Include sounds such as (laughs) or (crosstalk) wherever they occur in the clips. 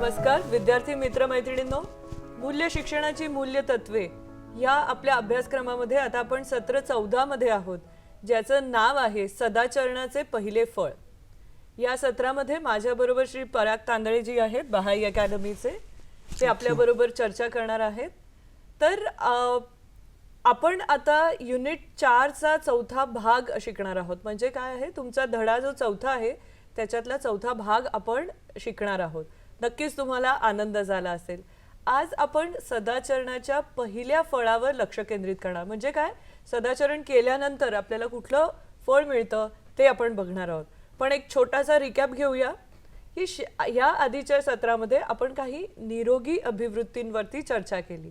नमस्कार विद्यार्थी मित्र मैत्रिणींनो मूल्य शिक्षणाची मूल्य तत्वे या आपल्या अभ्यासक्रमामध्ये आता आपण सत्र चौदा मध्ये आहोत ज्याचं नाव आहे सदाचरणाचे पहिले फळ. या सत्रामध्ये माझ्याबरोबर श्री पराग तांदळे जी आहेत बहाई अकॅडमीचे. ते आपल्याबरोबर चर्चा करणार आहेत. तर आपण आता युनिट चारचा चौथा भाग शिकणार आहोत. म्हणजे काय आहे? तुमचा धडा जो चौथा आहे त्याच्यातला चौथा भाग आपण शिकणार आहोत. नक्कीच तुम्हाला आनंद झाला असेल. आज आपण सदाचरणाच्या पहिल्या फळावर लक्ष केंद्रित करणार. म्हणजे काय? सदाचरण केल्यानंतर आपल्याला कुठलं फळ मिळतं ते आपण बघणार आहोत. पण एक छोटासा रिकॅप घेऊया. की श- ह्या आधीच्या सत्रामध्ये आपण काही निरोगी अभिवृत्तींवरती चर्चा केली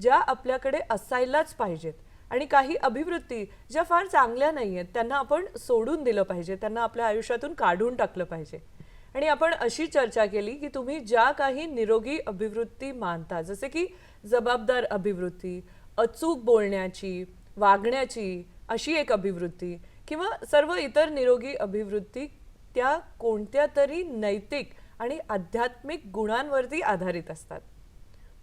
ज्या आपल्याकडे असायलाच पाहिजेत. आणि काही अभिवृत्ती ज्या फार चांगल्या नाही आहेत त्यांना आपण सोडून दिलं पाहिजे. त्यांना आपल्या आयुष्यातून काढून टाकलं पाहिजे. आणि आपण अशी चर्चा केली की तुम्ही ज्या काही निरोगी अभिवृत्ती मानता जसे की जबाबदार अभिवृत्ती अचूक बोलण्याची वागण्याची अशी एक अभिवृत्ती किंवा सर्व इतर निरोगी अभिवृत्ती त्या कोणत्या तरी नैतिक आणि आध्यात्मिक गुणांवरती आधारित असतात.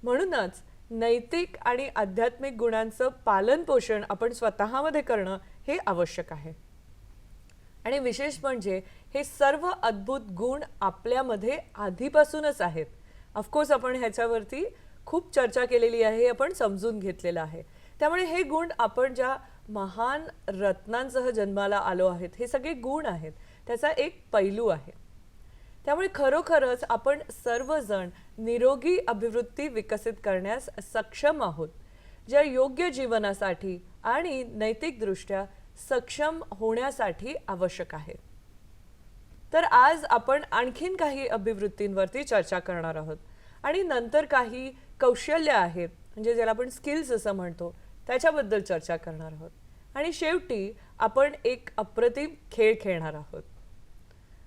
म्हणूनच नैतिक आणि आध्यात्मिक गुणांचं पालन पोषण आपण स्वतःमध्ये करणं हे आवश्यक आहे. आणि विशेष म्हणजे हे सर्व अद्भुत गुण आपल्यामध्ये आधीपासूनच आहेत. ऑफकोर्स आपण ह्याच्यावरती खूप चर्चा केलेली आहे हे आपण समजून घेतलेलं आहे. त्यामुळे हे गुण आपण ज्या महान रत्नांसह जन्माला आलो आहेत हे सगळे गुण आहेत. त्याचा एक पैलू आहे. त्यामुळे खरोखरच आपण सर्वजण निरोगी अभिवृत्ती विकसित करण्यास सक्षम आहोत. ज्या योग्य जीवनासाठी आणि नैतिकदृष्ट्या सक्षम होण्यासाठी आवश्यक आहेत तर आज आपण आणखीन काही अभिवृत्तींवरती चर्चा करणार आहोत. आणि नंतर काही कौशल्य आहेत म्हणजे ज्याला आपण स्किल्स असं म्हणतो त्याच्याबद्दल चर्चा करणार आहोत. आणि शेवटी आपण एक अप्रतिम खेळ खेळणार आहोत.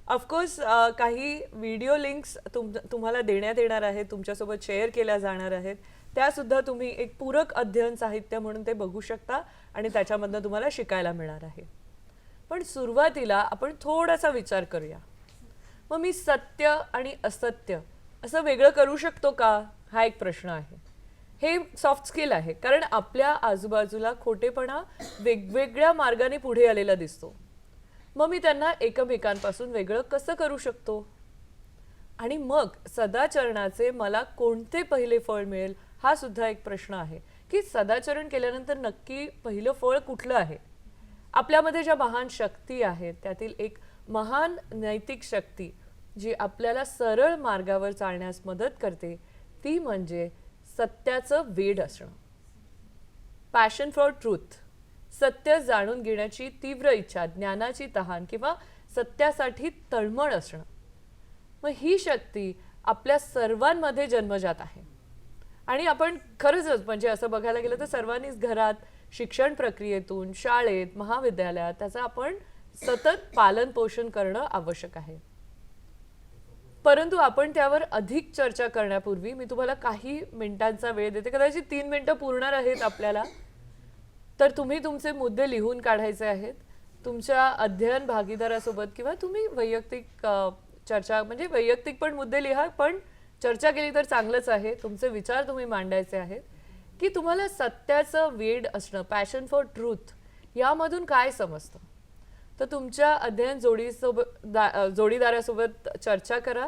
ऑफकोर्स काही व्हिडिओ लिंक्स तुम तुम्हाला देण्यात येणार आहेत तुमच्यासोबत शेअर केल्या जाणार आहेत. त्यासुद्धा तुम्ही एक पूरक अध्ययन साहित्य म्हणून ते बघू शकता आणि त्याच्यामधनं तुम्हाला शिकायला मिळणार आहे. पण सुरुवातीला आपण थोडासा विचार करूया. मग मी सत्य आणि असत्य असं वेगळं करू शकतो का? हा एक प्रश्न आहे. हे सॉफ्ट स्किल आहे कारण आपल्या आजूबाजूला खोटेपणा वेगवेगळ्या मार्गाने पुढे आलेला दिसतो. मग मी त्यांना एकमेकांपासून वेगळं कसं करू शकतो? आणि मग सदाचरणाचे मला कोणते पहिले फळ मिळेल? हा सुद्धा एक प्रश्न आहे. की सदाचरण केल्यानंतर नक्की पहिलं फळ कुठलं आहे? आपल्यामध्ये ज्या महान शक्ती आहेत त्यातील एक महान नैतिक शक्ती जी आपल्याला सरळ मार्गावर चालण्यास मदत करते ती म्हणजे सत्याचं वेड असणं. पॅशन फॉर ट्रूथ सत्य जाणून घेण्याची तीव्र इच्छा ज्ञानाची तहान किंवा सत्यासाठी तळमळ असणं. मग ही शक्ती आपल्या सर्वांमध्ये जन्मजात आहे. आणि आपण खरंच म्हणजे असं बघायला गेलं तर सर्वांनीच घरात शिक्षण प्रक्रियेतून शाळेत महाविद्यालयात त्याचं आपण सतत पालन पोषण करणं आवश्यक आहे. परंतु आपण त्यावर अधिक चर्चा करण्यापूर्वी मी तुम्हाला काही मिनिटांचा वेळ देते. कदाचित तीन मिनिटं पुरणार आहेत आपल्याला. तर तुम्ही तुमचे मुद्दे लिहून काढायचे आहेत. तुमच्या अध्ययन भागीदारासोबत किंवा तुम्ही वैयक्तिक चर्चा म्हणजे वैयक्तिक पण मुद्दे लिहा पण चर्चा केली तर चांगलंच आहे. तुमचे विचार तुम्ही मांडायचे आहेत. की तुम्हाला सत्याचं वेड असणं पॅशन फॉर ट्रूथ यामधून काय समजतं? तर तुमच्या अध्ययन जोडीसोबत दा- जोडीदारासोबत चर्चा करा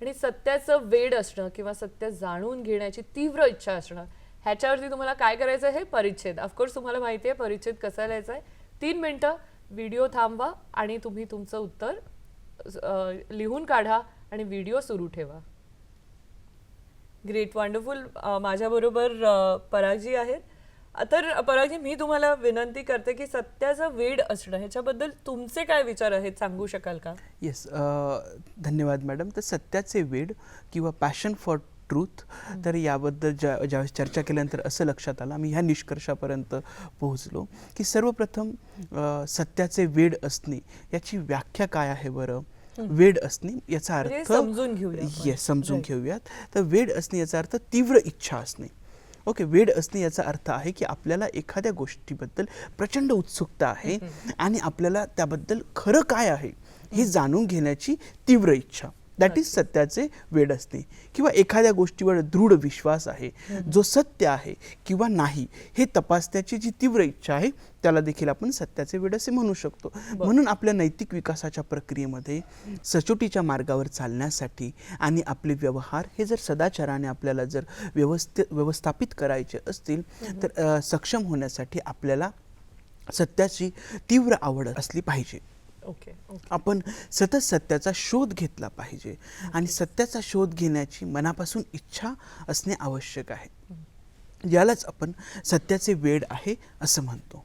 आणि सत्याचं वेड असणं किंवा सत्य जाणून घेण्याची तीव्र इच्छा असणं ह्याच्यावरती तुम्हाला काय करायचं आहे? परिच्छेद. ऑफकोर्स तुम्हाला माहिती आहे परिच्छेद कसा लिहायचा आहे? तीन मिनटं व्हिडिओ थांबवा आणि तुम्ही तुमचं उत्तर लिहून काढा आणि व्हिडिओ सुरू ठेवा. ग्रेट वंडरफुल माझ्याबरोबर परागजी आहेत. तर परागजी मी तुम्हाला विनंती करते की सत्याचं वेड असणं ह्याच्याबद्दल तुमचे काय विचार आहेत सांगू शकाल का? येस धन्यवाद मॅडम. तर सत्याचे वेड किंवा पॅशन फॉर ट्रूथ तर याबद्दल ज्या ज्यावेळेस चर्चा केल्यानंतर असं लक्षात आलं आम्ही ह्या निष्कर्षापर्यंत पोहोचलो की सर्वप्रथम सत्याचे वेड असणे याची व्याख्या काय आहे बरं? वेड असणे याचा म्हणजे अर्थ समजून घेऊया समजून. घेऊयात. तर वेड असणे याचा अर्थ तीव्र इच्छा असणे. ओके वेड असणे याचा अर्थ आहे की आपल्याला एखाद्या गोष्टीबद्दल प्रचंड उत्सुकता आहे आणि आपल्याला त्याबद्दल खरं काय आहे हे जाणून घेण्याची तीव्र इच्छा. दॅट इज सत्याचे वेड असते किंवा एखाद्या गोष्टीवर दृढ विश्वास आहे जो सत्य आहे किंवा नाही हे तपासण्याची जी तीव्र इच्छा आहे त्याला देखील आपण सत्याचे वेड असे म्हणू शकतो. म्हणून आपल्या नैतिक विकासाच्या प्रक्रियेमध्ये सचोटीच्या मार्गावर चालण्यासाठी आणि आपले व्यवहार हे जर सदाचाराने आपल्याला जर व्यवस्थित व्यवस्थापित करायचे असतील तर सक्षम होण्यासाठी आपल्याला सत्याची तीव्र आवड असली पाहिजे. ओके आपण सतत सत्याचा शोध घेतला पाहिजे. आणि सत्याचा शोध घेण्याची मनापासून इच्छा असणे आवश्यक आहे. यालाच आपण सत्याचे वेड आहे असं म्हणतो.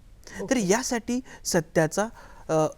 तर यासाठी सत्याचा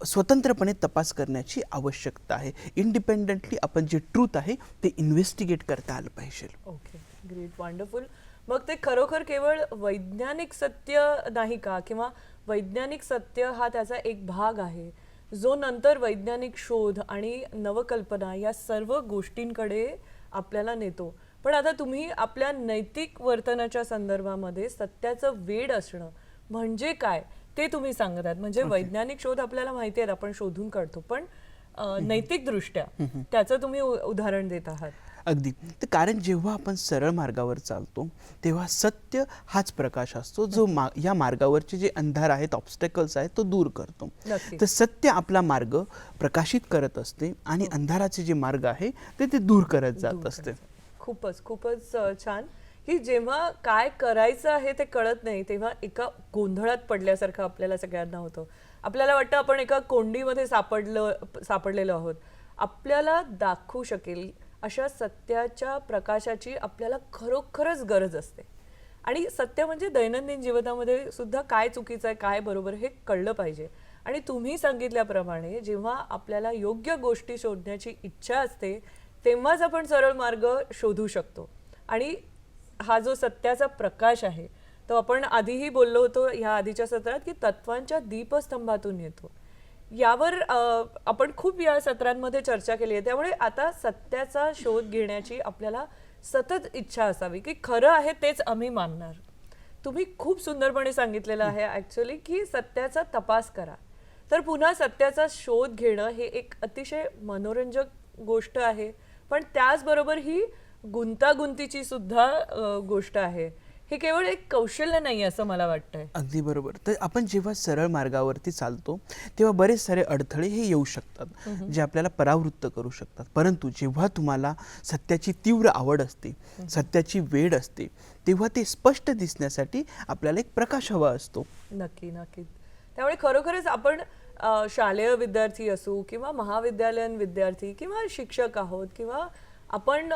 स्वतंत्रपणे तपास करण्याची आवश्यकता आहे. इंडिपेंडेंटली आपण जे ट्रूथ आहे ते इन्व्हेस्टिगेट करता आलं पाहिजे. ओके ग्रेट वंडरफुल मग ते खरोखर केवळ वैज्ञानिक सत्य नाही का? किंवा वैज्ञानिक सत्य हा त्याचा एक भाग आहे. जो नंतर वैज्ञानिक शोध आणि नवकल्पना या सर्व गोष्टींकडे आपल्याला नेतो. पण आता तुम्ही आपल्या नैतिक वर्तनाच्या संदर्भामध्ये सत्याचं वेड असणं म्हणजे काय ते तुम्ही सांगत आहात. म्हणजे वैज्ञानिक शोध आपल्याला माहिती आहेत आपण शोधून काढतो. पण नैतिक दृष्ट्या त्याचं तुम्ही उदाहरण देत आहात. अगदी. तर कारण जेव्हा आपण सरळ मार्गावर चालतो तेव्हा सत्य हाच प्रकाश असतो जो मा या मार्गावरचे जे अंधार आहेत ऑब्स्टेकल्स आहेत तो दूर करतो. तर सत्य आपला मार्ग प्रकाशित करत असते आणि अंधाराचे जे मार्ग आहे ते ते दूर करत जात असते. खूपच खूपच छान. की जेव्हा काय करायचं आहे ते कळत नाही तेव्हा एका गोंधळात पडल्यासारखं आपल्याला सगळ्यांना होतं. आपल्याला वाटतं आपण एका कोंडीमध्ये सापडलं सापडलेलो आहोत. आपल्याला दाखवू शकेल अशा सत्याच्या प्रकाशाची आपल्याला खरोखरच गरज असते. आणि सत्य म्हणजे दैनंदिन जीवनामध्ये सुद्धा काय चुकीचं आहे काय बरोबर हे कळलं पाहिजे. आणि तुम्ही सांगितल्याप्रमाणे जेव्हा आपल्याला योग्य गोष्टी शोधण्याची इच्छा असते तेव्हाच आपण सरळ मार्ग शोधू शकतो. आणि हा जो सत्याचा प्रकाश आहे तो आपण आधीही बोललो होतो ह्या आधीच्या सत्रात की तत्वांच्या दीपस्तंभातून येतो. यावर आपण खूप या सत्रांमध्ये चर्चा केली आहे. त्यामुळे आता सत्याचा शोध घेण्याची आपल्याला सतत इच्छा असावी की खरं आहे तेच आम्ही मानणार. तुम्ही खूप सुंदरपणे सांगितलेलं आहे ॲक्च्युली की सत्याचा तपास करा. तर पुन्हा सत्याचा शोध घेणं हे एक अतिशय मनोरंजक गोष्ट आहे. पण त्याचबरोबर ही गुंतागुंतीची सुद्धा गोष्ट आहे. हे केवळ एक कौशल्य नाही असं मला वाटतंय. अगदी बरोबर. तर आपण जेव्हा सरळ मार्गावरती चालतो तेव्हा बरेच सारे अडथळे हे येऊ शकतात जे आपल्याला परावृत्त करू शकतात. परंतु जेव्हा तुम्हाला सत्याची तीव्र आवड असते सत्याची वेळ असते तेव्हा ते स्पष्ट दिसण्यासाठी आपल्याला एक प्रकाश हवा असतो. नक्की नक्की. त्यामुळे खरोखरच आपण शालेय विद्यार्थी असू किंवा महाविद्यालयीन विद्यार्थी किंवा शिक्षक आहोत किंवा आपण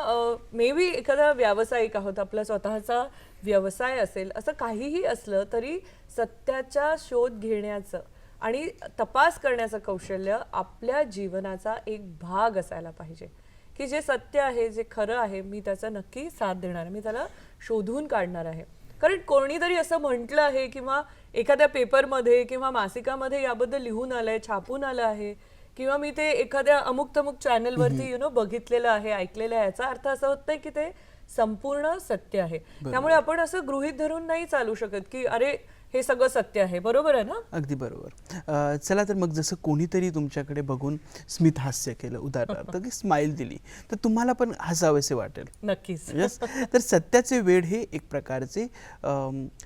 मे बी एखादा व्यावसायिक आहोत आपला स्वतःचा व्यवसाय असेल असं काहीही असलं तरी सत्याचा शोध घेण्याचं आणि तपास करण्याचं कौशल्य आपल्या जीवनाचा एक भाग असायला पाहिजे. की जे सत्य आहे जे खरं आहे मी त्याचा नक्की साथ देणार आहे मी त्याला शोधून काढणार आहे. कारण कोणीतरी असं म्हटलं आहे किंवा एखाद्या पेपरमध्ये किंवा मासिकामध्ये याबद्दल लिहून आलं आहे छापून आलं आहे किंवा मी ते एखाद्या अमुक तमुक चॅनलवरती यु नो बघितलेलं आहे ऐकलेलं आहे याचा अर्थ असं होत नाही की ते संपूर्ण सत्य आहे. त्यामुळे आपण असं गृहीत धरून नाही चालू शकत की अरे हे सगळं सत्य आहे. बरोबर आहे ना? अगदी बरोबर. चला तर मग जसं कोणीतरी तुमच्याकडे बघून स्मित हास्य केलं उदाहरणार्थ (laughs) की स्माईल दिली तर तुम्हाला पण हसावेसे वाटेल. नक्कीच. (laughs) यस तर सत्याचे वेड हे एक प्रकारचे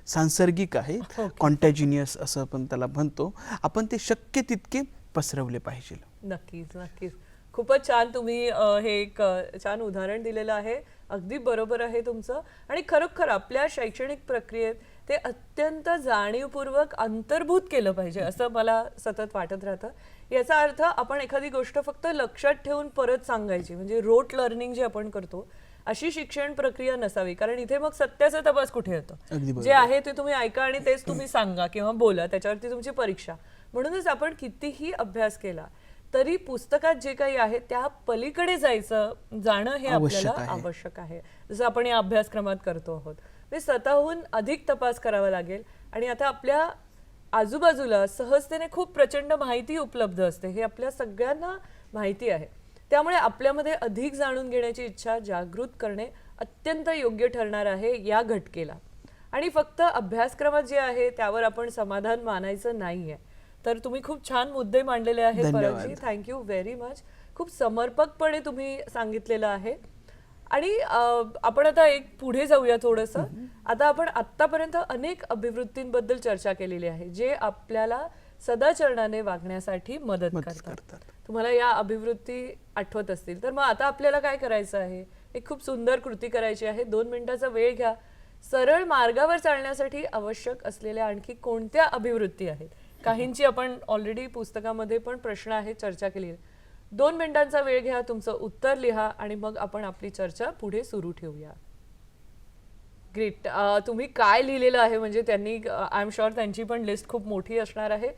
सांसर्गिक आहे. (laughs) कॉन्टॅजिनियस असं आपण त्याला म्हणतो. आपण ते शक्य तितके पसरवले पाहिजे. नक्कीच नक्कीच. खूपच छान तुम्ही हे एक छान उदाहरण दिलेलं आहे. अगदी बरोबर आहे तुमचं. आणि खरोखर आपल्या शैक्षणिक प्रक्रियेत ते अत्यंत जाणीवपूर्वक अंतर्भूत केलं पाहिजे असं मला सतत वाटत राहतं. याचा अर्थ आपण एखादी गोष्ट फक्त लक्षात ठेवून परत सांगायची म्हणजे रोट लर्निंग जे आपण करतो अशी शिक्षण प्रक्रिया नसावी. कारण इथे मग सत्याचा तपास कुठे येतो. जे आहे ते तुम्ही ऐका आणि तेच तुम्ही सांगा किंवा बोला त्याच्यावरती तुमची परीक्षा. म्हणूनच आपण कितीही अभ्यास केला तरी पुस्तकात जे काही आहे त्या पलीकडे जायचं जाणं हे आपल्याला आहे. आवश्यक आहे. जसं आपण या अभ्यासक्रमात करतो आहोत. म्हणजे स्वतःहून अधिक तपास करावा लागेल आणि आता आपल्या आजूबाजूला सहजतेने खूप प्रचंड माहिती उपलब्ध असते हे आपल्या सगळ्यांना माहिती आहे. त्यामुळे आपल्यामध्ये अधिक जाणून घेण्याची इच्छा जागृत करणे अत्यंत योग्य ठरणार आहे या घटकेला. आणि फक्त अभ्यासक्रमात जे आहे त्यावर आपण समाधान मानायचं नाहीये. तर तुम्ही खूप छान मुद्दे मांडलेले आहेत. परमजी. थँक्यू व्हेरी मच खूप समर्पकपणे तुम्ही सांगितलेलं आहे. आणि आपण आता एक पुढे जाऊया थोडंसं. आता आपण आत्तापर्यंत अनेक अभिवृत्तींबद्दल चर्चा केलेली आहे जे आपल्याला सदाचरणाने वागण्यासाठी मदत करतात. तुम्हाला या अभिवृत्ती आठवत असतील. तर मग आता आपल्याला काय करायचं आहे? एक खूप सुंदर कृती करायची आहे. दोन मिनिटाचा वेळ घ्या. सरळ मार्गावर चालण्यासाठी आवश्यक असलेल्या आणखी कोणत्या अभिवृत्ती आहेत? काहींची आपण ऑलरेडी पुस्तकामध्ये पण प्रश्न आहे चर्चा केली. दोन मिनिटांचा वेळ घ्या तुमचं उत्तर लिहा आणि मग आपण आपली चर्चा पुढे सुरू ठेवूया. ग्रेट तुम्ही काय लिहिलेलं आहे? म्हणजे त्यांनी आय एम शुअर त्यांची पण लिस्ट खूप मोठी असणार आहे.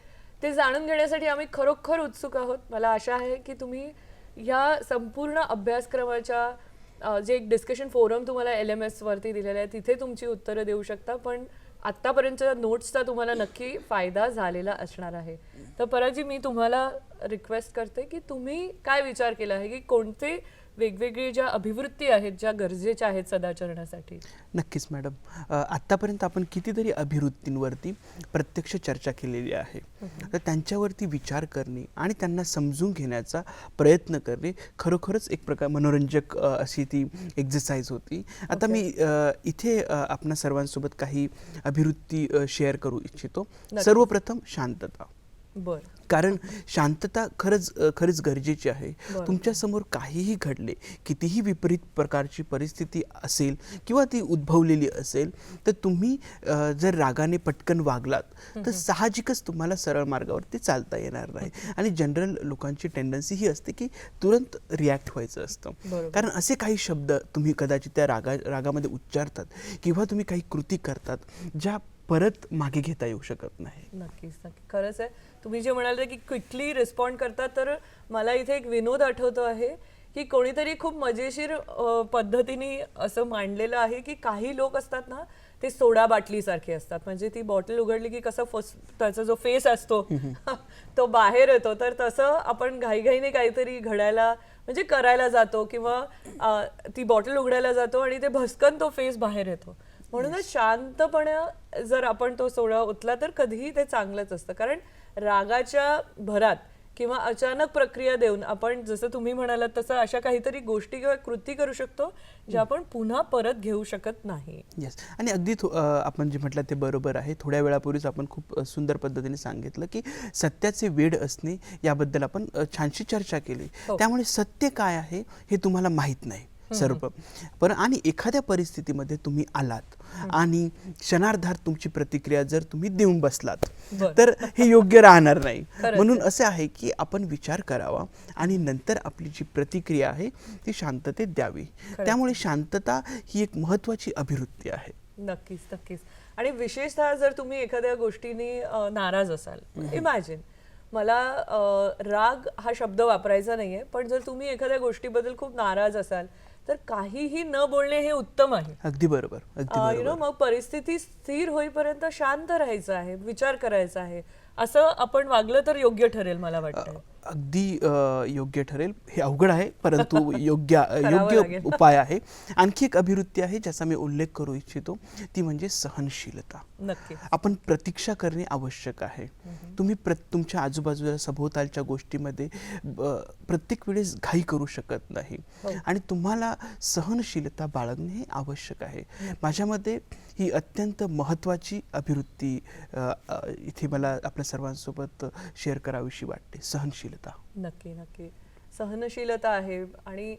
ते जाणून घेण्यासाठी आम्ही खरोखर उत्सुक आहोत. मला आशा आहे की तुम्ही ह्या संपूर्ण अभ्यासक्रमाच्या जे एक डिस्कशन फोरम तुम्हाला एल एम एसवरती दिलेलं आहे तिथे तुमची उत्तरं देऊ शकता. पण आत्तापर्यंतच्या नोट्सचा तुम्हाला नक्की फायदा झालेला असणार आहे. तर पराजी मी तुम्हाला रिक्वेस्ट करते की तुम्ही काय विचार केला आहे की कोणते वेगवेगळे ज्या अभिवृत्ती आहेत ज्या गरजेच्या आहेत सदाचरणासाठी. नक्कीच मॅडम. आत्तापर्यंत आपण कितीतरी अभिवृत्तींवरती प्रत्यक्ष चर्चा केलेली आहे. तर त्यांच्यावरती विचार करणे आणि त्यांना समजून घेण्याचा प्रयत्न करणे खरोखरच एक प्रकार मनोरंजक अशी ती एक्झरसाइज होती. आता मी इथे आपणा सर्वांसोबत काही अभिवृत्ती शेअर करू इच्छितो. सर्वप्रथम शांतता. बर. कारण शांतता खरंच खरंच गरजेची आहे. बरोबर. तुमच्यासमोर काहीही घडले कितीही विपरीत प्रकारची परिस्थिती असेल किंवा ती उद्भवलेली असेल तर तुम्ही जर रागाने पटकन वागलात तर साहजिकच तुम्हाला सरळ मार्गावरती चालता येणार नाही. आणि जनरल लोकांची टेंडन्सी ही असते की तुरंत रिॲक्ट व्हायचं असतं. कारण असे काही शब्द तुम्ही कदाचित त्या रागा रागामध्ये उच्चारतात किंवा तुम्ही काही कृती करतात ज्या परत मागे घेता येऊ शकत नाही. नक्कीच नक्की. खरंच आहे. तुम्ही जे म्हणाले की क्विकली रिस्पॉन्ड करतात तर मला इथे एक विनोद आठवतो आहे की कोणीतरी खूप मजेशीर पद्धतीने असं मांडलेलं आहे की काही लोक असतात ना ते सोडा बाटली सारखे असतात. म्हणजे ती बॉटल उघडली की कसं फस त्याचा जो फेस असतो (laughs) तो बाहेर येतो. तर तसं आपण घाईघाईने काहीतरी घडायला म्हणजे करायला जातो किंवा ती बॉटल उघडायला जातो आणि ते भस्कन तो फेस बाहेर येतो. म्हणूनच शांतपणे जर आपण तो सोडा उतला तर कधीही ते चांगलंच असतं. कारण रागाच्या भरात किंवा अचानक प्रक्रिया देऊन आपण जसं तुम्ही म्हणालात तसं अशा काहीतरी गोष्टी किंवा कृती करू शकतो ज्या आपण पुन्हा परत घेऊ शकत नाही. येस आणि अगदी आपण जे म्हटलं ते बरोबर आहे. थोड्या वेळापूर्वीच आपण खूप सुंदर पद्धतीने सांगितलं की सत्याचे वेड असणे याबद्दल आपण छानशी चर्चा केली. हो. त्यामुळे सत्य काय आहे हे तुम्हाला माहीत नाही. सर्व. पण आणि एखाद्या परिस्थितीमध्ये तुम्ही आलात आणि क्षणार्धात तुमची प्रतिक्रिया जर तुम्ही देऊन बसलात. तर हे योग्य राहणार नाही. (laughs) म्हणून असे आहे की आपण विचार करावा आणि नंतर आपली जी प्रतिक्रिया आहे ती शांततेत द्यावी. त्यामुळे शांतता ही एक महत्वाची अभिवृत्ती आहे. नक्कीच नक्कीच. आणि विशेषतः जर तुम्ही एखाद्या गोष्टीने नाराज असाल इमॅजिन मला राग हा शब्द वापरायचा नाहीये पण जर तुम्ही एखाद्या गोष्टीबद्दल खूप नाराज असाल तर काहीही न बोलणे हे उत्तम आहे. अगदी बरोबर अगदी यु नो मग परिस्थिती स्थिर होईपर्यंत शांत राहायचं आहे विचार करायचा आहे. असं आपण वागलं तर योग्य ठरेल मला वाटतं अगदी योग्य ठरेल. हे अवघड आहे परंतु (laughs) योग्य योग्य. उपाय आहे. आणखी एक अभिवृत्ती आहे ज्याचा मी उल्लेख करू इच्छितो. ती म्हणजे सहनशीलता. आपण प्रतीक्षा करणे आवश्यक आहे. तुम्ही प्र तुमच्या आजूबाजूला सभोवतालच्या गोष्टीमध्ये प्रत्येक वेळेस घाई करू शकत नाही. हो. आणि तुम्हाला सहनशीलता बाळगणे हे आवश्यक आहे. माझ्या मते ही अत्यंत महत्त्वाची अभिवृत्ती इथे मला आपल्या सर्वांसोबत शेअर करावीशी वाटते. सहनशीलता नक्की नक्की. सहनशीलता आहे आणि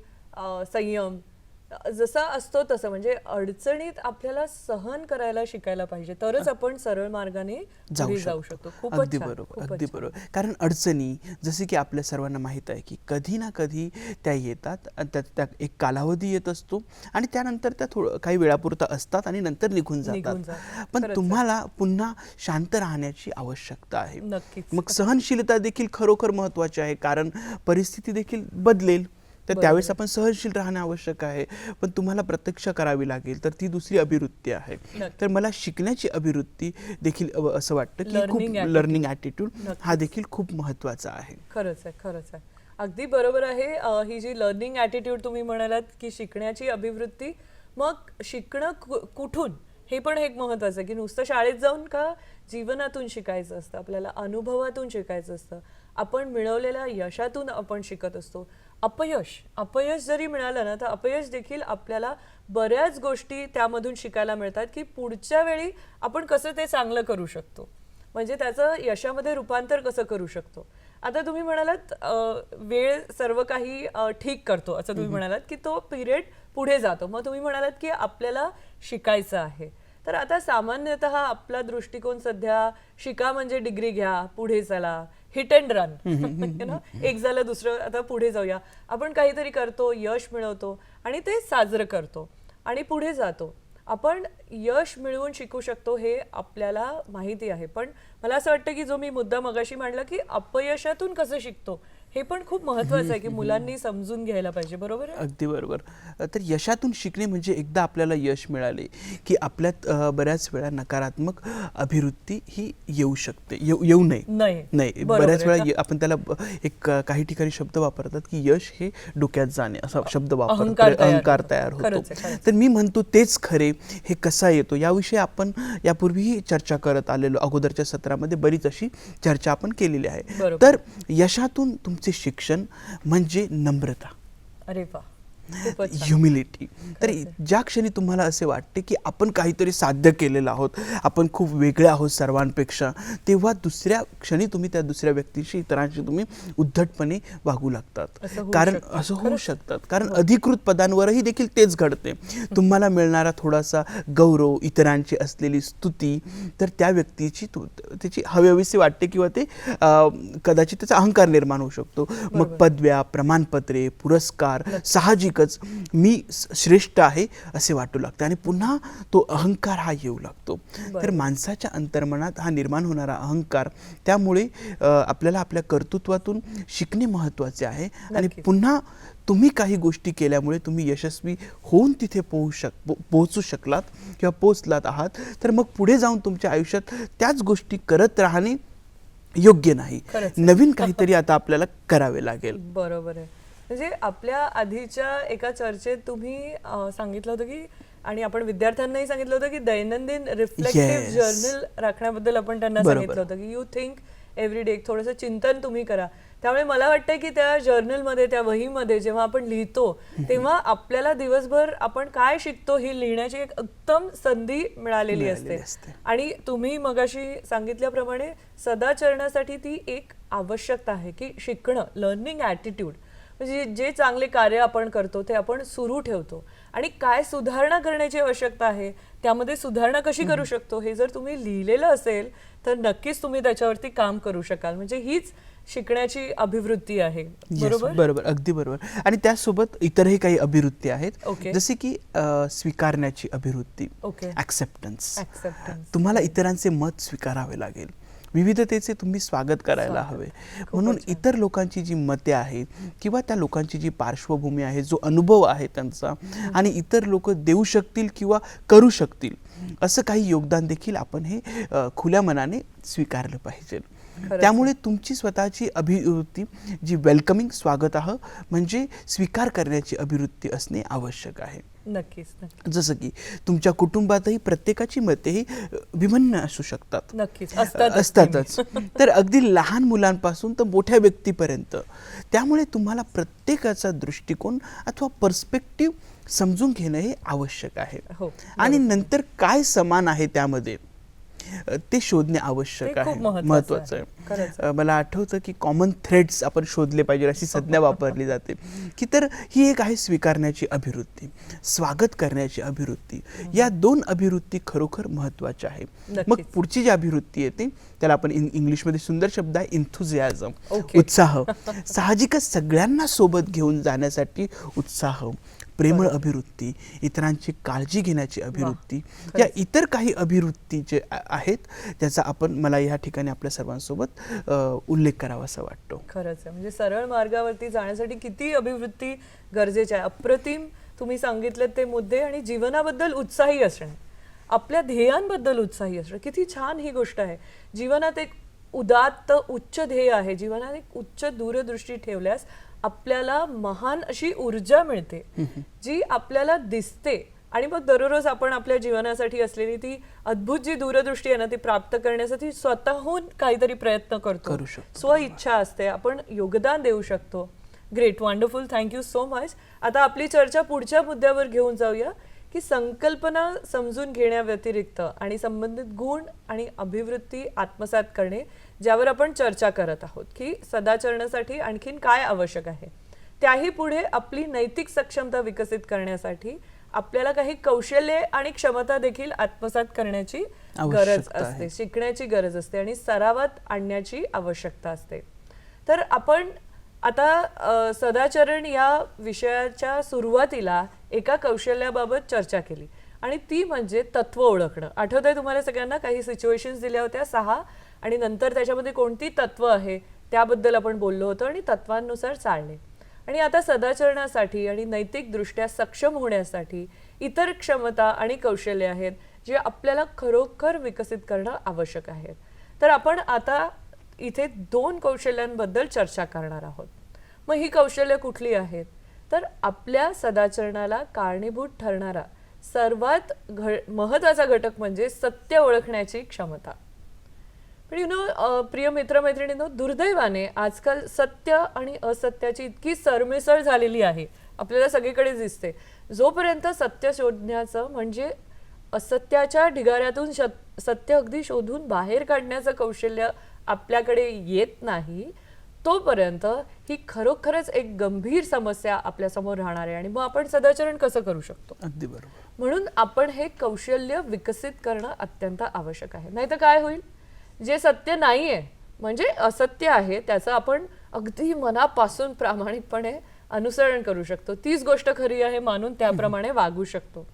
संयम. जसा असतो तसं. म्हणजे अडचणीत आपल्याला सहन करायला शिकायला पाहिजे. तरच आपण सरळ मार्गाने जाऊ शकतो. अगदी बरोबर अगदी. बरोबर. कारण अडचणी जसे की आपल्या सर्वांना माहीत आहे की कधी ना कधी त्या येतात त्या एक कालावधी येत असतो आणि त्यानंतर त्या थोडं काही वेळापुरता असतात आणि नंतर निघून जातात. पण. तुम्हाला पुन्हा शांत राहण्याची आवश्यकता आहे. नक्कीच. मग सहनशीलता देखील खरोखर महत्वाची आहे कारण परिस्थिती देखील बदलेल. तर. त्यावेळेस आपण सहनशील राहणे आवश्यक आहे. पण तुम्हाला प्रत्यक्ष करावी लागेल तर ती दुसरी अभिवृत्ती आहे. तर मला शिकण्याची अभिवृत्ती देखील असं वाटतं की खूप. Learning attitude. हा देखील खूप महत्त्वाचा आहे. खरंच आहे खरंच आहे. अगदी बरोबर आहे. ही जी लर्निंग ॲटिट्यूड तुम्ही म्हणालात की शिकण्याची अभिवृत्ती मग शिकणं कुठून? हे पण एक महत्वाचं आहे की नुसतं शाळेत जाऊन का जीवनातून शिकायचं असतं? आपल्याला अनुभवातून शिकायचं असतं? आपण मिळवलेल्या यशातून आपण शिकत असतो. अपयश. अपयश जरी मिळालं ना तर अपयश देखील आपल्याला बऱ्याच गोष्टी त्यामधून शिकायला मिळतात की पुढच्या वेळी आपण कसं ते चांगलं करू शकतो. म्हणजे त्याचं यशामध्ये रूपांतर कसं करू शकतो. आता तुम्ही म्हणालात वेळ सर्व काही ठीक करतो. असं तुम्ही म्हणालात की तो पिरियड पुढे जातो. मग तुम्ही म्हणालात की आपल्याला शिकायचं आहे. तर आता सामान्यतः आपला दृष्टिकोन सध्या शिका म्हणजे डिग्री घ्या पुढे चला. हिट अँड रन ना एक झालं दुसरं आता पुढे जाऊया. आपण काहीतरी करतो यश मिळवतो आणि ते साजरं करतो आणि पुढे जातो. आपण यश मिळवून शिकू शकतो हे आपल्याला माहिती आहे. पण मला असं वाटतं की जो मी मुद्दा मगाशी मांडला की अपयशातून कसं शिकतो हे पण खूप महत्वाचं आहे की मुलांनी समजून घ्यायला पाहिजे बरोबर अगदी बरोबर. तर यशातून शिकणे म्हणजे एकदा आपल्याला यश मिळाले की आपल्यात बऱ्याच वेळा नकारात्मक अभिवृत्ती ही येऊ शकते. येऊ येऊ नये. नाही. बऱ्याच. वेळा आपण त्याला एक काही ठिकाणी शब्द वापरतात की यश हे डोक्यात जाणे असा शब्द तयार अहंकार. तयार होतो. तर मी म्हणतो तेच खरे हे कसा येतो याविषयी आपण यापूर्वीही चर्चा करत आलेलो अगोदरच्या सत्रामध्ये बरीच अशी चर्चा आपण केलेली आहे. तर यशातून तुमचे शिक्षण म्हणजे नम्रता. अरे वा ह्युमिलिटी तर. ज्या क्षणी तुम्हाला असे वाटते की आपण काहीतरी साध्य केलेलं आहोत आपण खूप वेगळे आहोत सर्वांपेक्षा तेव्हा दुसऱ्या क्षणी तुम्ही त्या दुसऱ्या व्यक्तीशी इतरांशी तुम्ही उद्धटपणे वागू लागतात कारण. असं होऊ. शकतात कारण अधिकृत पदांवरही देखील तेच घडते तुम्हाला मिळणारा थोडासा गौरव इतरांची असलेली स्तुती तर त्या व्यक्तीची त्याची हवीहवीसी वाटते किंवा ते कदाचित त्याचा अहंकार निर्माण होऊ शकतो मग. पदव्या प्रमाणपत्रे पुरस्कार साहजिकच मी श्रेष्ठ आहे असे वाटू लागते. आणि पुन्हा तो अहंकार हा येऊ लागतो. तर. माणसाच्या अंतर्मनात हा निर्माण होणारा अहंकार त्यामुळे आपल्याला आपल्या कर्तृत्वातून शिकणे महत्त्वाचे आहे. आणि. पुन्हा तुम्ही काही गोष्टी केल्यामुळे तुम्ही यशस्वी होऊन तिथे पोहू शक पो- पोहोचू शकलात किंवा पोहोचलात आहात. तर मग पुढे जाऊन तुमच्या आयुष्यात त्याच गोष्टी करत राहणे योग्य नाही. नवीन काहीतरी आता आपल्याला करावे लागेल. बरोबर आहे. म्हणजे आपल्या आधीच्या एका चर्चेत तुम्ही अं, सांगितलं होतं की आणि आपण विद्यार्थ्यांनाही सांगितलं होतं की दैनंदिन रिफ्लेक्टिव्ह Yes. जर्नल राखण्याबद्दल आपण त्यांना बरोबर. सांगितलं होतं की यू थिंक एव्हरी डे थोडंसं चिंतन तुम्ही करा त्यामुळे मला वाटतं की त्या जर्नलमध्ये त्या वहीमध्ये जेव्हा आपण लिहितो तेव्हा आपल्याला दिवसभर आपण काय शिकतो ही लिहिण्याची एक उत्तम संधी मिळालेली मिळालेली असते असते. आणि तुम्ही मगाशी सांगितल्याप्रमाणे सदाचरणासाठी ती एक आवश्यकता आहे की शिकणं लर्निंग ॲटिट्यूड म्हणजे जे चांगले कार्य आपण करतो ते आपण सुरू ठेवतो. आणि काय सुधारणा करण्याची आवश्यकता आहे त्यामध्ये सुधारणा कशी करू शकतो हे जर तुम्ही लिहिलेलं असेल तर नक्कीच तुम्ही त्याच्यावरती काम करू शकाल. म्हणजे हीच शिकण्याची अभिवृत्ती आहे. बरोबर? बरोबर. अगदी बरोबर. आणि त्यासोबत इतरही काही अभिवृत्ती आहेत. जसे की स्वीकारण्याची अभिवृत्ती. ऍक्सेप्टन्स तुम्हाला इतरांचे मत स्वीकारावे लागेल. विविधतेचे तुम्ही स्वागत करायला. हवे म्हणून. इतर लोकांची जी मते आहेत किंवा त्या लोकांची जी पार्श्वभूमी आहे जो अनुभव आहे त्यांचा आणि इतर लोक देऊ शकतील किंवा करू शकतील असं काही योगदान देखील आपण हे खुल्या मनाने स्वीकारलं पाहिजे. त्यामुळे तुमची स्वतःची अभिवृत्ती जी वेलकमिंग स्वागत आहे म्हणजे स्वीकार करण्याची अभिवृत्ती असणे आवश्यक आहे. नक्कीच जसं की तुमच्या कुटुंबातही प्रत्येकाची मते ही विभिन्न असू शकतात. नक्कीच असतातच (laughs) तर अगदी लहान मुलांपासून तर मोठ्या व्यक्तीपर्यंत. त्यामुळे तुम्हाला प्रत्येकाचा दृष्टिकोन अथवा पर्स्पेक्टिव्ह समजून घेणं हे आवश्यक आहे. हो आणि नंतर काय समान आहे त्यामध्ये? ते शोधणे आवश्यक आहे. महत्वाचं आहे. मला आठवतं की कॉमन थ्रेड्स आपण शोधले पाहिजे अशी संज्ञा (laughs) वापरली जाते. की तर ही एक आहे स्वीकारण्याची अभिवृत्ती स्वागत करण्याची अभिवृत्ती. या दोन अभिवृत्ती खरोखर महत्त्वाच्या आहे. मग. पुढची जी अभिवृत्ती येते त्याला आपण इंग्लिशमध्ये सुंदर शब्द आहे इन्थुझियाझम. उत्साह. (laughs) साहजिकच सगळ्यांना सोबत घेऊन जाण्यासाठी उत्साह. प्रेमळ अभिवृत्ती इतरांची काळजी घेण्याची अभिवृत्ती या इतर काही अभिवृत्ती जे आहेत त्याचा आपण मला या ठिकाणी आपल्या सर्वांसोबत उल्लेख करावासा वाटतो. खरंच आहे. म्हणजे सरळ मार्गावरती जाण्यासाठी किती अभिवृत्ती गरजेची आहे. अप्रतिम तुम्ही सांगितले ते मुद्दे आणि जीवनाबद्दल उत्साही असणे. आपल्या ध्येयांबद्दल उत्साही असणं. किती छान ही गोष्ट आहे. जीवनात एक उदात्त उच्च ध्येय आहे. जीवनात एक उच्च दूरदृष्टी ठेवल्यास आपल्याला महान अशी ऊर्जा मिळते जी आपल्याला दिसते. आणि मग दररोज आपण आपल्या जीवनासाठी असलेली ती अद्भुत जी दूरदृष्टी आहे ना ती प्राप्त करण्यासाठी स्वतःहून काहीतरी प्रयत्न करतो. स्व इच्छा असते. आपण योगदान देऊ शकतो. Great wonderful thank you so much आता आपली चर्चा पुढच्या मुद्द्यावर घेऊन जाऊया की संकल्पना समजून घेण्याव्यतिरिक्त आणि संबंधित गुण आणि अभिवृत्ती आत्मसात करणे ज्यावर आपण चर्चा करत आहोत की सदाचरणासाठी आणखीन काय आवश्यक आहे? त्याही पुढे आपली नैतिक सक्षमता विकसित करण्यासाठी आपल्याला काही कौशल्ये आणि क्षमता देखील आत्मसात करण्याची गरज असते. शिकण्याची गरज असते आणि सरावात आणण्याची आवश्यकता असते. तर आपण आता सदाचरण या विषयाच्या सुरुवातीला एका कौशल्याबाबत चर्चा केली आणि ती म्हणजे तत्व ओळखणं. आठवत आहे तुम्हाला सगळ्यांना? काही सिच्युएशन्स दिल्या होत्या सहा आणि नंतर त्याच्यामध्ये कोणती तत्व आहे त्याबद्दल आपण बोललो होतो आणि तत्वांनुसार चालणे. आणि आता सदाचरणासाठी आणि नैतिकदृष्ट्या सक्षम होण्यासाठी इतर क्षमता आणि कौशल्य आहेत जे आपल्याला खरोखर विकसित करणं आवश्यक आहे. तर आपण आता इथे दोन कौशल्यांबद्दल चर्चा करणार आहोत. मग ही कौशल्य कुठली आहेत? तर आपल्या सदाचरणाला कारणीभूत ठरणारा सर्वात घ महत्त्वाचा घटक म्हणजे सत्य ओळखण्याची क्षमता. पण यु नो प्रिय मित्रमैत्रिणींनो दुर्दैवाने आजकाल सत्य आणि असत्याची इतकी सरमिसळ झालेली आहे. आपल्याला सगळीकडे दिसते. जोपर्यंत सत्य शोधण्याचं म्हणजे असत्याच्या ढिगाऱ्यातून सत्य अगदी शोधून बाहेर काढण्याचं कौशल्य आपल्याकडे येत नाही तोपर्यंत ही खरोखरच एक गंभीर समस्या आपल्यासमोर राहणार आहे आणि मग आपण सदाचरण कसं करू शकतो? अगदी बरोबर. म्हणून आपण हे कौशल्य विकसित करणं अत्यंत आवश्यक आहे. नाहीतर काय होईल? जे सत्य नाहीये म्हणजे असत्य आहे त्याचं आपण अगदी मनापासून प्रामाणिकपणे अनुसरण करू शकतो. तीच गोष्ट खरी आहे मानून त्याप्रमाणे वागू शकतो.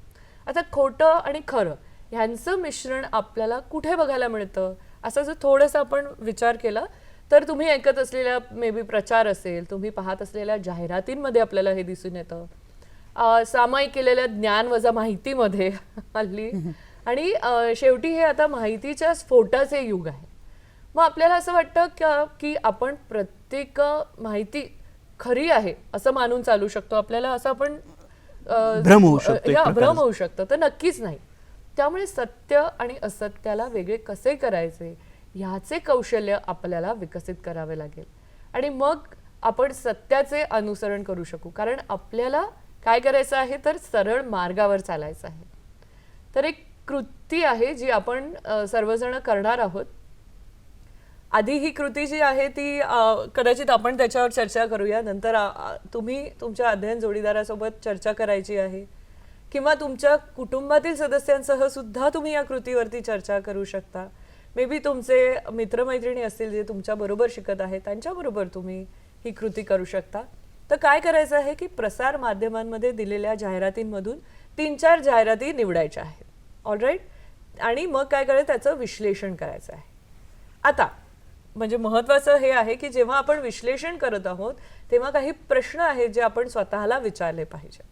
आता खोटं आणि खरं ह्यांचं मिश्रण आपल्याला कुठे बघायला मिळतं? असा जर थोडंसं आपण विचार केला तर तुम्ही ऐकत असलेल्या मे बी प्रचार असेल तुम्ही पाहत असलेल्या जाहिरातींमध्ये आपल्याला हे दिसून येतं. सामायिक केलेल्या ज्ञान वजा माहितीमध्ये हल्ली (laughs) आणि शेवटी हे आता माहितीच्या स्फोटाचे युग आहे. मग आपल्याला असं वाटतं का की आपण प्रत्येक माहिती खरी आहे असं मानून चालू शकतो? आपल्याला असं आपण भ्रम होऊ शकतो भ्रम. होऊ शकतं. तर नक्कीच नाही. त्यामुळे सत्य आणि असत्याला वेगळे कसे करायचे? ह्याचे कौशल्य आपल्याला विकसित करावे लागेल. आणि मग आपण सत्याचे अनुसरण करू शकू. कारण आपल्याला काय करायचं आहे? तर सरळ मार्गावर चालायचं आहे. तर एक कृती आहे जी आपण सर्वजण करणार आहोत. आधी ही कृती जी आहे ती कदाचित आपण त्याच्यावर चर्चा करूया. नंतर तुम्ही तुमच्या अध्ययन जोडीदारासोबत चर्चा करायची आहे किंवा तुमच्या कुटुंबातील सदस्यांसह सुद्धा तुम्ही या कृतीवरती चर्चा करू शकता. मे बी तुमचे मित्रमैत्रिणी असतील जे तुमच्याबरोबर शिकत आहेत त्यांच्याबरोबर तुम्ही ही कृती करू शकता. तर काय करायचं आहे की प्रसार माध्यमांमध्ये दिलेल्या जाहिरातींमधून तीन चार जाहिराती निवडायच्या आहेत. ऑलराईट आणि मग काय करायचं? त्याचं विश्लेषण करायचं आहे. आता म्हणजे महत्त्वाचं हे आहे की जेव्हा आपण विश्लेषण करत आहोत तेव्हा काही प्रश्न आहेत जे आपण स्वतःला विचारले पाहिजे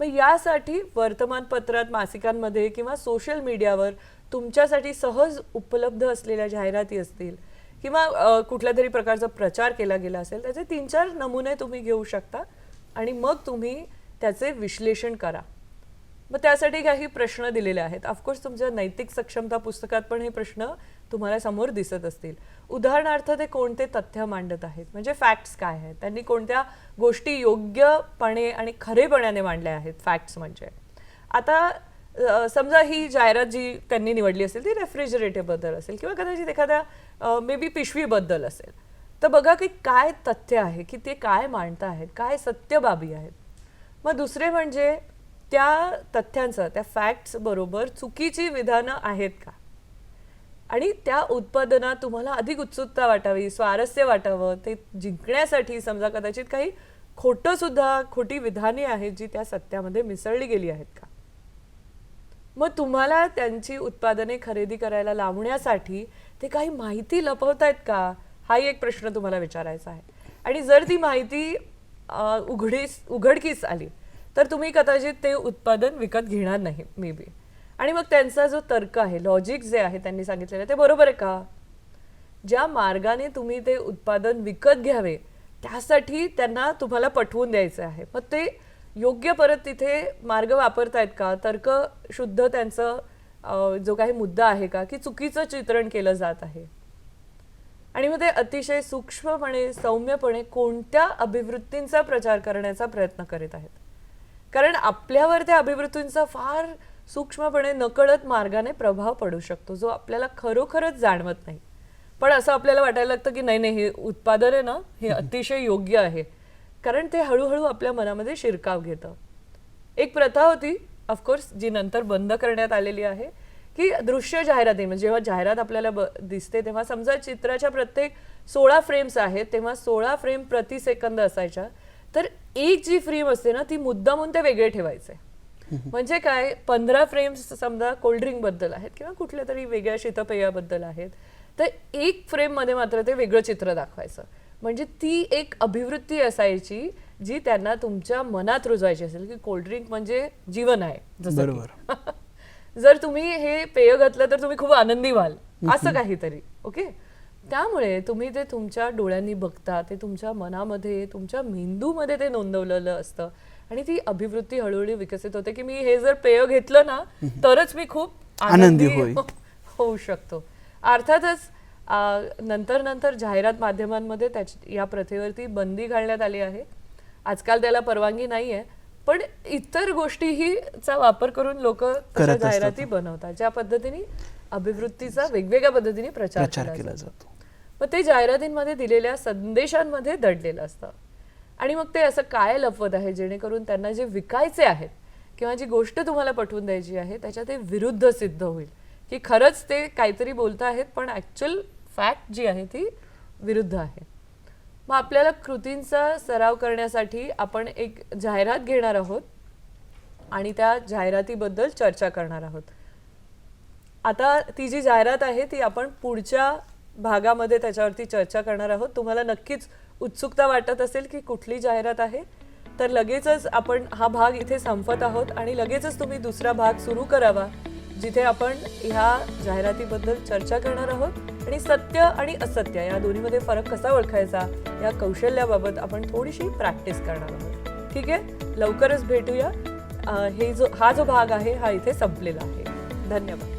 मग यासाठी वर्तमानपत्रात मासिकांमध्ये किंवा सोशल मीडियावर तुमच्यासाठी सहज उपलब्ध असलेल्या जाहिराती असतील किंवा कुठल्या तरी प्रकारचा प्रचार केला गेला असेल त्याचे तीन चार नमुने तुम्ही घेऊ शकता आणि मग तुम्ही त्याचे विश्लेषण करा. मग त्यासाठी काही प्रश्न दिलेले आहेत. ऑफकोर्स तुमच्या नैतिक सक्षमता पुस्तकात पण हे प्रश्न तुम्हाला समोर दिसत असतील. उदाहरणार्थ ते कोणते तथ्य मांडत आहेत? म्हणजे फॅक्ट्स काय आहेत? त्यांनी कोणत्या गोष्टी योग्यपणे आणि खरेपणाने मांडल्या आहेत? फॅक्ट्स म्हणजे. आता समजा ही जाहिरात जी त्यांनी निवडली असेल ती रेफ्रिजरेटरबद्दल असेल किंवा कदाचित एखाद्या मे बी पिशवीबद्दल असेल. तर बघा की काय तथ्य आहे की ते काय मांडत आहेत काय सत्य बाबी आहेत. मग दुसरे म्हणजे त्या तथ्यांचं त्या फॅक्ट्स बरोबर चुकीची विधानं आहेत का? आणि त्या उत्पादनात तुम्हाला अधिक उत्सुकता वाटावी स्वारस्य वाटावं ते जिंकण्यासाठी समजा कदाचित काही खोटं सुद्धा खोटी विधाने आहेत जी त्या सत्यामध्ये मिसळली गेली आहेत का? मग तुम्हाला त्यांची उत्पादने खरेदी करायला लावण्यासाठी ते काही माहिती लपवतायत का? हाही एक प्रश्न तुम्हाला विचारायचा आहे. आणि जर ती माहिती उघडीस उघडकीस आली तर तुम्ही कदाचित ते उत्पादन विकत घेणार नाही मे बी आणि मग त्यांचा जो तर्क आहे लॉजिक जे आहे त्यांनी सांगितलेलं ते बरोबर आहे का? ज्या मार्गाने तुम्ही ते उत्पादन विकत घ्यावे त्यासाठी त्यांना तुम्हाला पटवून द्यायचं आहे. मग ते योग्य परत तिथे मार्ग वापरतायत का? तर्क शुद्ध त्यांचं जो काही मुद्दा आहे का? की चुकीचं चित्रण केलं जात आहे. आणि मग ते अतिशय सूक्ष्मपणे सौम्यपणे कोणत्या अभिवृत्तींचा प्रचार करण्याचा प्रयत्न करीत आहेत? कारण आपल्यावर त्या अभिवृत्तींचा फार सूक्ष्मपणे नकळत मार्गाने प्रभाव पडू शकतो जो आपल्याला खरोखरच जाणवत नाही. पण असं आपल्याला वाटायला लागतं की नाही नाही हे उत्पादन आहे ना हे अतिशय योग्य आहे. कारण ते हळूहळू आपल्या मनामध्ये शिरकाव घेतं. एक प्रथा होती ऑफकोर्स जी नंतर बंद करण्यात आलेली आहे की दृश्य जाहिराती म्हणजे जेव्हा जाहिरात आपल्याला ब- दिसते तेव्हा समजा चित्राच्या प्रत्येक सोळा फ्रेम्स आहेत तेव्हा सोळा फ्रेम प्रति सेकंद असायच्या. तर एक जी फ्रेम असते ना ती मुद्दामून ते वेगळे ठेवायचे. म्हणजे काय पंधरा फ्रेम्स समजा कोल्ड्रिंकबद्दल आहेत किंवा कुठल्या तरी वेगळ्या शीतपेयाबद्दल आहेत तर एक फ्रेममध्ये मात्र ते वेगळं चित्र दाखवायचं. म्हणजे ती एक अभिवृत्ती असायची जी त्यांना तुमच्या मनात रुजवायची असेल की कोल्ड्रिंक म्हणजे जीवन आहे. बरोबर. (laughs) जर तुम्ही हे पेय घातलं तर तुम्ही खूप आनंदी व्हाल असं काहीतरी ओके? त्यामुळे तुम्ही ते तुमच्या डोळ्यांनी बघता ते तुमच्या मनामध्ये तुमच्या मेंदूमध्ये ते नोंदवलेलं असतं आणि ती अभिवृत्ती हळूहळू विकसित होते की मी हे जर पेय घेतलं ना (laughs) तरच मी खूप आनंदी. (laughs) होऊ शकतो अर्थातच नंतर नंतर जाहिरात माध्यमांमध्ये त्याची या प्रथेवरती बंदी घालण्यात आली आहे आजकाल त्याला परवानगी नाही आहे पण इतर गोष्टीही चा वापर करून लोक. जाहिराती बनवतात ज्या पद्धतीने अभिवृत्तीचा वेगवेगळ्या पद्धतीने प्रचार प्रचार केला जातो. मग ते जाहिरातींमध्ये दिलेल्या संदेशांमध्ये दडलेलं असतं. आणि मग ते असं काय लपवत आहे? जेणेकरून त्यांना जे विकायचे आहेत किंवा जी गोष्ट तुम्हाला पटवून द्यायची आहे त्याच्या ते विरुद्ध सिद्ध होईल. की खरंच ते काहीतरी बोलत आहेत पण ॲक्च्युअल फॅक्ट जी आहे ती विरुद्ध आहे. मग आपल्याला कृतींचा सराव करण्यासाठी आपण एक जाहिरात घेणार आहोत आणि त्या जाहिरातीबद्दल चर्चा करणार आहोत. आता ती जी जाहिरात आहे ती आपण पुढच्या भागामध्ये त्याच्यावरती चर्चा करणार आहोत. तुम्हाला नक्कीच उत्सुकता वाटत असेल की कुठली जाहिरात आहे. तर लगेचच आपण हा भाग इथे संपत आहोत आणि लगेचच तुम्ही दुसरा भाग सुरू करावा जिथे आपण ह्या जाहिरातीबद्दल चर्चा करणार आहोत. आणि सत्य आणि असत्य या दोन्हीमध्ये फरक कसा ओळखायचा या कौशल्याबाबत आपण थोडीशी प्रॅक्टिस करणार आहोत. ठीक आहे? लवकरच भेटूया. हे जो हा जो भाग आहे हा इथे संपलेला आहे. धन्यवाद.